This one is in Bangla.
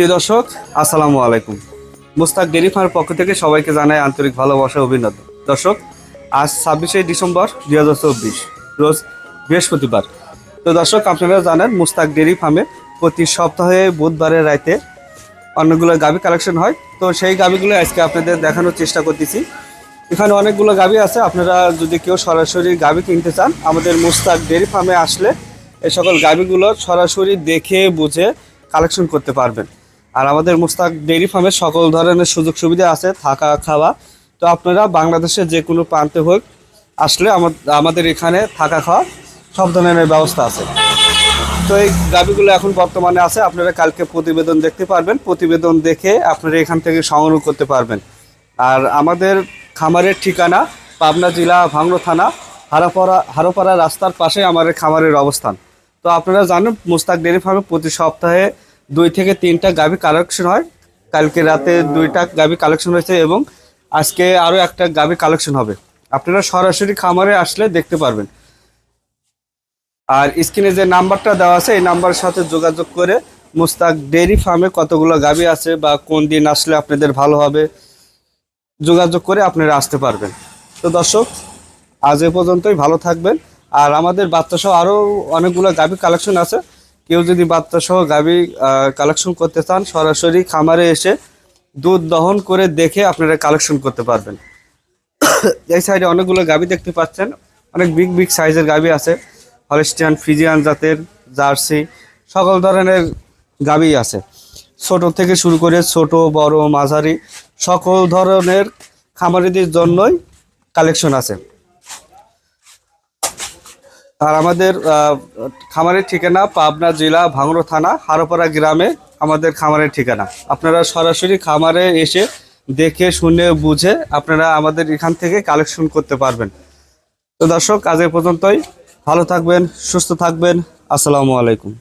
প্রিয় দর্শক, আসসালামু আলাইকুম। মুস্তাক ডেরি ফার্মের পক্ষ থেকে সবাইকে জানাই আন্তরিক ভালোবাসা অভিনন্দন। দর্শক, আজ ছাব্বিশে ডিসেম্বর দুই হাজার চব্বিশ, রোজ বৃহস্পতিবার। তো দর্শক, আপনারা জানেন মুস্তাক ডেরি ফার্মে প্রতি সপ্তাহে বুধবারের রাতে অনেকগুলো গাভি কালেকশন হয়। তো সেই গাভিগুলো আজকে আপনাদের দেখানোর চেষ্টা করতেছি। এখানে অনেকগুলো গাভি আছে। আপনারা যদি কেউ সরাসরি গাভি কিনতে চান, আমাদের মুস্তাক ডেরি ফার্মে আসলে এই সকল গাভিগুলো সরাসরি দেখে বুঝে কালেকশন করতে পারবেন। আর আমাদের মুস্তাক ডেইরি ফার্মে সকল ধরনের সুযোগ সুবিধা আছে, থাকা, খাওয়া। তো আপনারা বাংলাদেশের যে কোনো প্রান্তে হোক আসলে আমা- আমাদের এখানে থাকা খাওয়া সব ধরনের ব্যবস্থা আছে। তো এই গাভিগুলো এখন বর্তমানে আছে, আপনারা কালকে প্রতিবেদন দেখতে পারবেন। প্রতিবেদন দেখে আপনারা এখান থেকে সংগ্রহ করতে পারবেন। আর আমাদের খামারের ঠিকানা পাবনা জেলা ভাংড়ো থানা, হারাপাড়া, হারোপাড়া রাস্তার পাশে আমাদের খামারের অবস্থান। তো আপনারা জানেন, মুস্তাক ডেয়ারি ফার্মে প্রতি সপ্তাহে দুই থেকে তিনটা গাভি কালেকশন হয়। কালকে রাতে দুইটা গাভি কালেকশন হয়েছে এবং আজকে আরও একটা গাভি কালেকশন হবে। আপনারা সরাসরি খামারে আসলে দেখতে পারবেন। আর স্ক্রিনে যে নাম্বারটা দেওয়া আছে, এই নাম্বারের সাথে যোগাযোগ করে মুস্তাক ডেইরি ফার্মে কতগুলো গাভি আছে বা কোন দিন আসলে আপনাদের ভালো হবে, যোগাযোগ করে আপনারা আসতে পারবেন। তো দর্শক, আজ এ পর্যন্তই ভালো থাকবেন। আর আমাদের বাচ্চা সহ আরও অনেকগুলো গাভি কালেকশন আছে। কেউ যদি বাচ্চা সহ গাভি কালেকশন করতে চান, সরাসরি খামারে এসে দুধ দহন করে দেখে আপনারা কালেকশন করতে পারবেন। এই সাইডে অনেকগুলো গাভি দেখতে পাচ্ছেন। অনেক বিগ বিগ সাইজের গাভি আছে। হলিস্টিয়ান ফিজিয়ান জাতের জার্সি সকল ধরনের গাভি আছে। ছোট থেকে শুরু করে ছোট, বড়, মাঝারি, সকল ধরনের খামারিদের জন্যই কালেকশন আছে। আর আমাদের খামারের ঠিকানা পাবনা জেলা ভাঙড়ো থানা, হারোপাড়া গ্রামে আমাদের খামারের ঠিকানা। আপনারা সরাসরি খামারে এসে দেখে, শুনে, বুঝে আপনারা আমাদের এখান থেকে কালেকশন করতে পারবেন। তো দর্শক, আজ পর্যন্তই। ভালো থাকবেন, সুস্থ থাকবেন। আসসালামু আলাইকুম।